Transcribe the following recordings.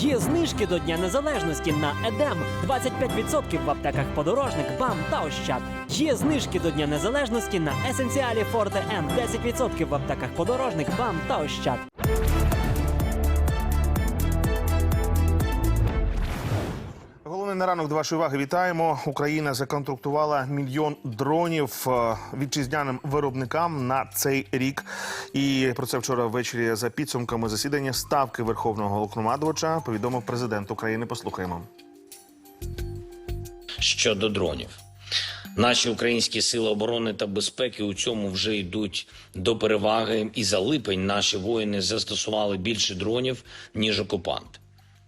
Є знижки до Дня Незалежності на Едем 25% в аптеках подорожник, БАМ та Ощад. Є знижки до Дня Незалежності на Есенціалі Форте М 10% в аптеках подорожник, БАМ та Ощад. На ранок до вашої уваги вітаємо. Україна законтрактувала мільйон дронів е, вітчизняним виробникам на цей рік. І про це вчора ввечері за підсумками засідання ставки Верховного Головнокомандувача повідомив президент України. Послухаємо. щодо дронів. Наші українські сили оборони та безпеки у цьому вже йдуть до переваги, і за липень наші воїни застосували більше дронів ніж окупант.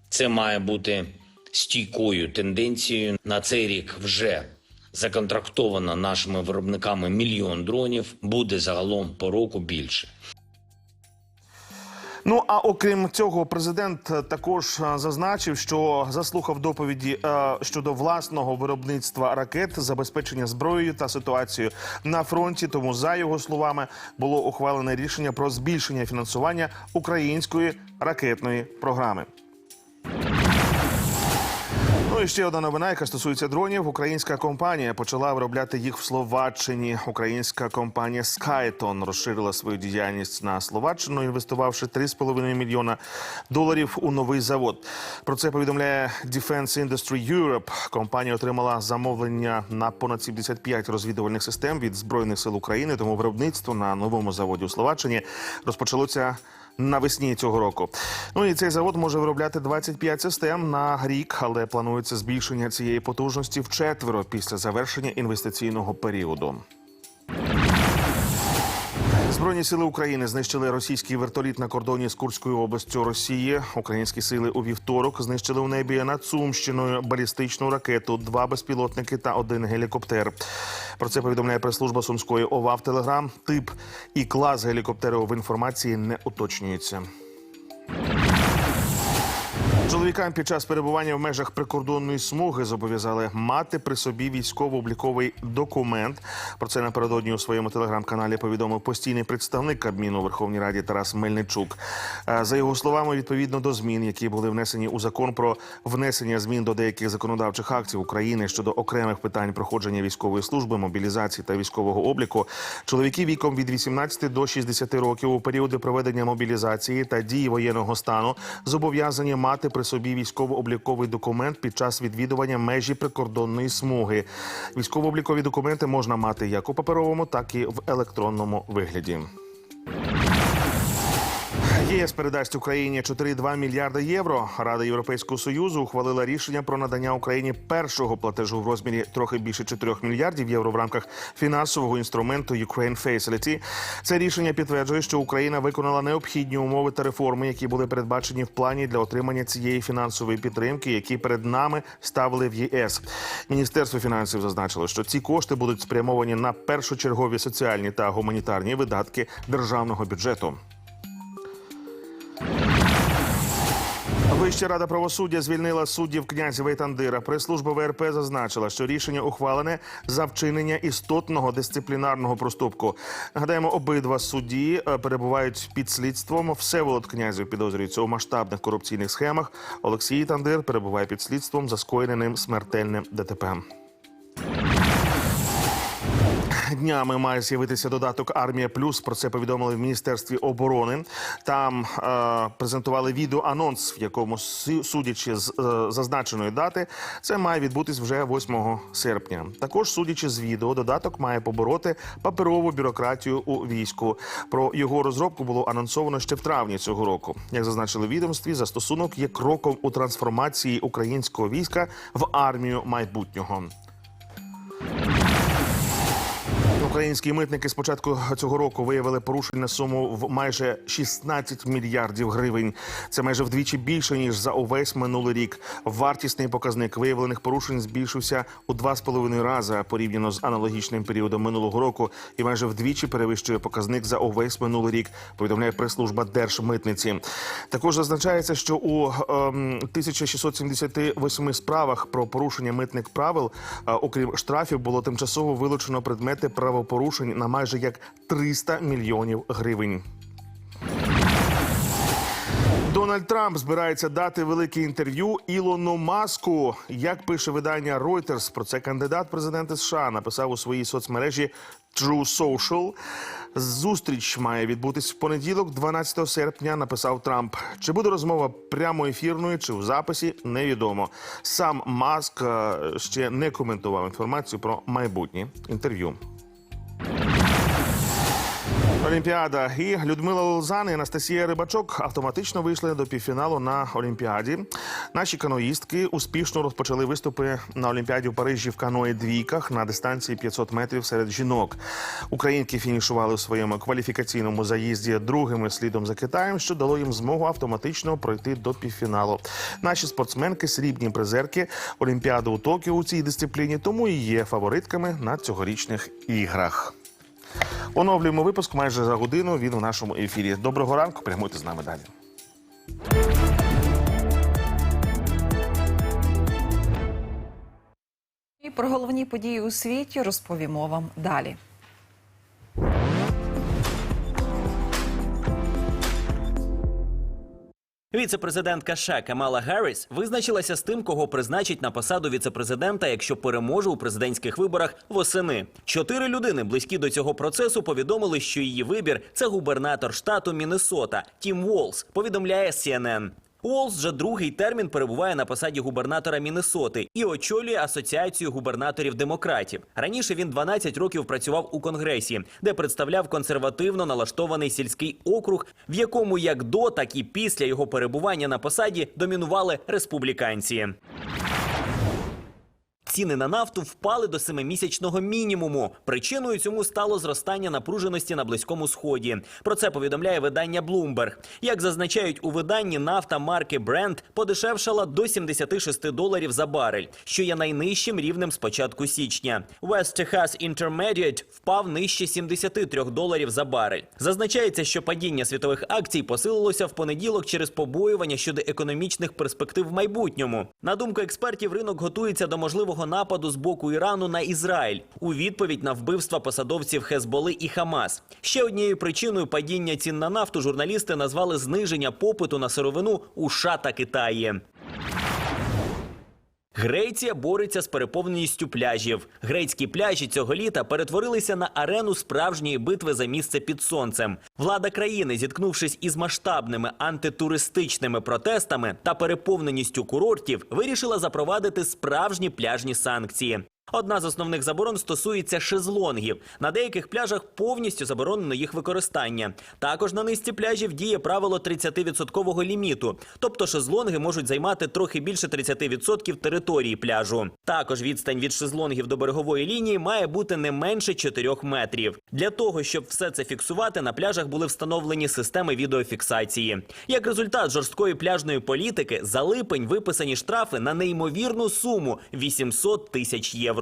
Це має бути стійкою тенденцією. На цей рік вже законтрактовано нашими виробниками мільйон дронів. Буде загалом по року більше. Ну а окрім цього, президент е, також е, зазначив, що заслухав доповіді е, щодо власного виробництва ракет, забезпечення зброєю та ситуацією на фронті. Тому, за його словами, було ухвалене рішення про збільшення фінансування української ракетної програми. Ну і ще одна новина, яка стосується дронів. Українська компанія почала виробляти їх в Словаччині. Українська компанія Skyton розширила свою діяльність на Словаччину, інвестувавши 3,5 мільйона доларів у новий завод. Про це повідомляє Defense Industry Europe. Компанія отримала замовлення на понад 75 розвідувальних систем від збройних сил України. Тому виробництво на новому заводі у Словаччині розпочалося навесні цього року. Ну і цей завод може виробляти 25 систем на рік, але планується збільшення цієї потужності вчетверо після завершення інвестиційного періоду. Збройні сили України знищили російський вертоліт на кордоні з Курською областю Росії. Українські сили у вівторок знищили у небі над Сумщиною балістичну ракету, два безпілотники та один гелікоптер. Про це повідомляє прес-служба Сумської ОВА в Телеграм. Тип і клас гелікоптеру в інформації не уточнюється. Чоловікам під час перебування в межах прикордонної смуги зобов'язали мати при собі військово-обліковий документ. Про це напередодні у своєму телеграм-каналі повідомив постійний представник Кабміну у Верховній Раді Тарас Мельничук. Е, За його словами, відповідно до змін, які були внесені у закон про внесення змін до деяких законодавчих актів України щодо окремих питань проходження військової служби, мобілізації та військового обліку, чоловіки віком від 18 до 60 років у періоди проведення мобілізації та дії воєнного стану зобов'язані мати при собі військово-обліковий документ під час відвідування межі прикордонної смуги. Військово-облікові документи можна мати як у паперовому, так і в електронному вигляді. ЄС передасть Україні 4,2 мільярда євро. Рада Європейського союзу ухвалила рішення про надання Україні першого платежу в розмірі трохи більше 4 мільярдів євро в рамках фінансового інструменту Ukraine Facility. Це рішення підтверджує, що Україна виконала необхідні умови та реформи, які були передбачені в плані для отримання цієї фінансової підтримки, які перед нами ставили в ЄС. Міністерство фінансів зазначило, що ці кошти будуть спрямовані на першочергові соціальні та гуманітарні видатки державного бюджету. Вища рада правосуддя звільнила суддів князєва і Тандира. Прес-служба ВРП зазначила, що рішення ухвалене за вчинення істотного дисциплінарного проступку. Нагадаємо, обидва судді е, перебувають під слідством. Всеволод князів підозрюється у масштабних корупційних схемах. Олексій Тандир перебуває під слідством за скоєне ним смертельне ДТП. Днями має з'явитися додаток Армія Плюс. Про це повідомили в міністерстві оборони. Там е, презентували відео анонс, в якому су- судячи з е, зазначеної дати, це має відбутись вже 8 серпня. Також, судячи з відео, додаток має побороти паперову бюрократію у війську. Про його розробку було анонсовано ще в травні цього року. Як зазначили відомстві, застосунок є кроком у трансформації українського війська в армію майбутнього. Українські митники з початку цього року виявили порушень на суму в майже 16 мільярдів гривень. Це майже вдвічі більше ніж за увесь минулий рік. Вартісний показник виявлених порушень збільшився у 2,5 рази порівняно з аналогічним періодом минулого року, і майже вдвічі перевищує показник за увесь минулий рік. Повідомляє прес-служба Держмитниці. Також зазначається, що у ем, 1678 справах про порушення митних правил, е, окрім штрафів, було тимчасово вилучено предмети правопорушень на майже як 300 мільйонів гривень. Дональд Трамп збирається дати велике інтерв'ю Ілону Маску. Як пише видання Reuters, про це кандидат в президенти США написав у своїй соцмережі True Social. Зустріч має відбутись в понеділок, 12 серпня. Написав Трамп. Чи буде розмова прямо ефірною, чи в записі, невідомо. Сам Маск е, ще не коментував інформацію про майбутнє інтерв'ю. Thank you. Олімпіада і Людмила Лозан і Анастасія Рибачок автоматично вийшли до півфіналу на Олімпіаді. Наші каноїстки успішно розпочали виступи на Олімпіаді в Парижі в каної двійках на дистанції 500 метрів серед жінок. Українки фінішували у своєму кваліфікаційному заїзді другими слідом за Китаєм, що дало їм змогу автоматично пройти до півфіналу. Наші спортсменки срібні призерки Олімпіади у Токіо у цій дисципліні, тому і є фаворитками на цьогорічних іграх. Оновлюємо випуск майже за годину. Він у нашому ефірі. Доброго ранку. Прямуйте з нами далі. І про головні події у світі розповімо вам далі. Віце-президентка США Камала Гарріс визначилася з тим, кого призначить на посаду віце-президента, якщо переможе у президентських виборах восени. Чотири людини, близькі до цього процесу, повідомили, що її вибір це губернатор штату Міннесота Тім Волс. Повідомляє CNN. Уолс вже другий термін перебуває на посаді губернатора Міннесоти і очолює асоціацію губернаторів демократів. Раніше він 12 років працював у конгресі, де представляв консервативно налаштований сільський округ, в якому як до, так і після його перебування на посаді домінували республіканці. Ціни на нафту впали до семимісячного мінімуму. Причиною цьому стало зростання напруженості на близькому сході. Про це повідомляє видання Bloomberg. Як зазначають у виданні, нафта марки Brent подешевшала до 76 доларів за барель, що є найнижчим рівнем з початку січня. West Texas Intermediate впав нижче 73 доларів за барель. Зазначається, що падіння світових акцій посилилося в понеділок через побоювання щодо економічних перспектив в майбутньому. На думку експертів, ринок готується до можливого нападу з боку Ірану на Ізраїль у відповідь на вбивства посадовців Хезболи і Хамас. Ще однією причиною падіння цін на нафту журналісти назвали зниження попиту на сировину у США та Китаї. Греція бореться з переповненістю пляжів. Грецькі пляжі цього літа перетворилися на арену справжньої битви за місце під сонцем. Влада країни, зіткнувшись із масштабними антитуристичними протестами та переповненістю курортів, вирішила запровадити справжні пляжні санкції. Одна з основних заборон стосується шезлонгів. На деяких пляжах повністю заборонено їх використання. Також на низці пляжів діє правило 30% ліміту, тобто шезлонги можуть займати трохи більше 30% території пляжу. Також відстань від шезлонгів до берегової лінії має бути не менше 4 метрів. Для того щоб все це фіксувати, на пляжах були встановлені системи відеофіксації. Як результат жорсткої пляжної політики, за липень виписані штрафи на неймовірну суму 800 тисяч євро.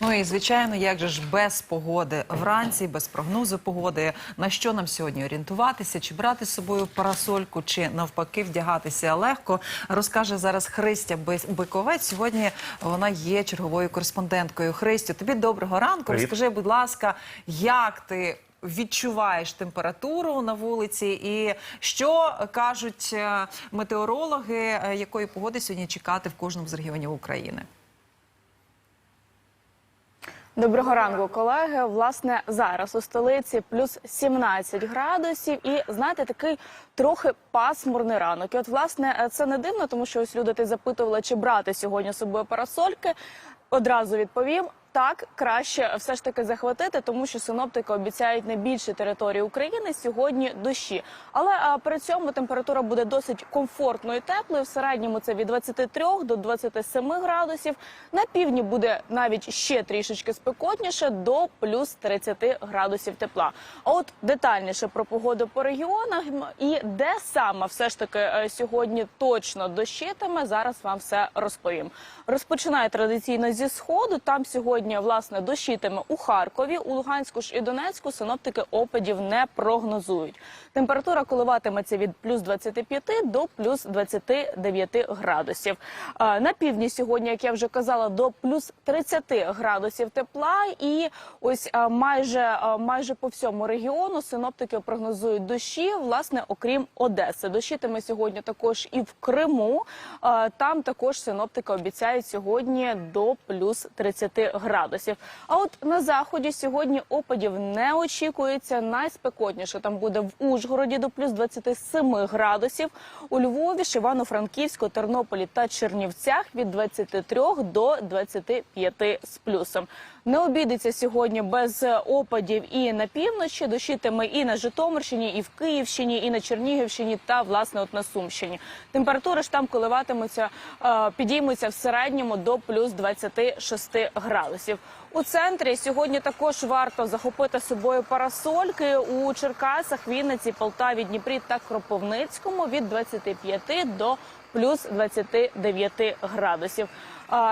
Ну і звичайно, як же ж без погоди вранці, без прогнозу погоди, на що нам сьогодні орієнтуватися, чи брати з собою парасольку, чи навпаки вдягатися легко, розкаже зараз Христя Биковець. Сьогодні вона є черговою кореспонденткою. Христю, тобі доброго ранку. Привіт. Розкажи, будь ласка, як ти відчуваєш температуру на вулиці, і що кажуть е, метеорологи, е, якої погоди сьогодні чекати в кожному з регіонів України? Доброго ранку, колеги. Власне, зараз у столиці плюс 17 градусів, і знаєте, такий трохи пасмурний ранок. І от, власне, це не дивно, тому що ось люди ти запитували, чи брати сьогодні з собою парасольки. Одразу відповім. Так, краще все ж таки захватити, тому що синоптики обіцяють на більшій території України сьогодні дощі. Але а, при цьому температура буде досить комфортною теплою. В середньому це від 23 до 27 градусів. На півдні буде навіть ще трішечки спекотніше до плюс 30 градусів тепла. А от детальніше про погоду по регіонах і де саме все ж таки е, сьогодні точно дощитиме. Зараз вам все розповім. Розпочинаю традиційно зі сходу. Там сьогодні. Сьогодні власне дощитиме у Харкові, у Луганську ж і Донецьку синоптики опадів не прогнозують. Температура коливатиметься від плюс 25 до плюс 29 градусів. На півдні сьогодні, як я вже казала, до плюс 30 градусів тепла, і ось майже майже по всьому регіону синоптики прогнозують дощі, власне, окрім Одеси. Дощитиме сьогодні також і в Криму. Там також синоптики обіцяють сьогодні до плюс 30 градусів. А от на заході сьогодні опадів не очікується. Найспекотніше там буде в Ужгороді до плюс 27 градусів. У Львові, ж, Івано-Франківську, Тернополі та Чернівцях від 23 до 25 з плюсом. Не обійдеться сьогодні без опадів і на півночі. Дощитиме і на Житомирщині, і в Київщині, і на Чернігівщині та власне от на Сумщині. Температури ж там коливатимуться, е, підіймуться в середньому до плюс 26 градусів. У центрі сьогодні також варто захопити собою парасольки у Черкасах, Вінниці, Полтаві, Дніпрі та Кропивницькому від 25 до плюс 29 градусів.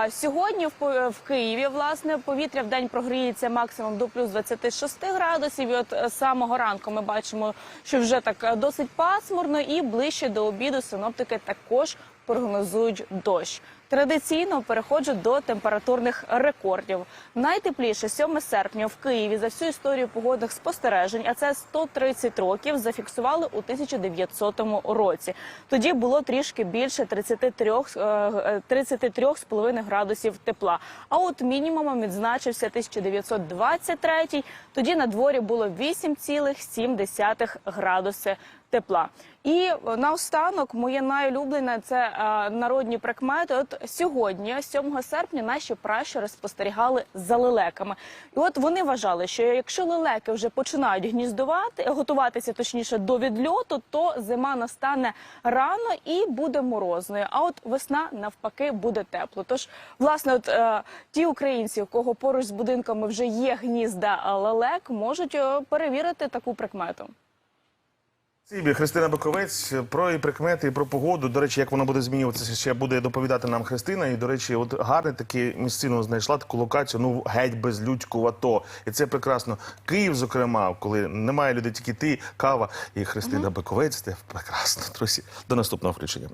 Сьогодні в, Києві власне повітря в день прогріється максимум до плюс 26 градусів. І от е, самого ранку ми бачимо, що вже так е, досить пасмурно, і ближче до обіду синоптики також прогнозують дощ. Традиційно переходжу до температурних рекордів. Найтепліше 7 серпня в Києві за всю історію погодних спостережень, а це 130 років, зафіксували у 1900 році. Тоді було трішки більше 33, е, е, 33,5 градусів тепла. А от мінімумом відзначився 1923. Тоді на дворі було 8,7 градуси тепла. І наостанок моє найулюблене це е, народні прикмети. От сьогодні, 7 серпня, наші пращури спостерігали за лелеками. І от вони вважали, що якщо лелеки вже починають гніздувати, готуватися точніше до відльоту, то зима настане рано і буде морозною. А от весна навпаки буде тепло. Тож, власне, от е, ті українці, у кого поруч з будинками вже є гнізда лелек, можуть е, перевірити таку прикмету. Сібі, Христина Боковець про і прикмети, і про погоду. До речі, як вона буде змінюватися, ще буде доповідати нам Христина. І, до речі, от гарне таке місцину знайшла таку локацію, ну геть безлюдьку АТО. І це прекрасно. Київ, зокрема, коли немає людей, тільки ти, кава і Христина Боковець. Це прекрасно. Друзі, до наступного включення.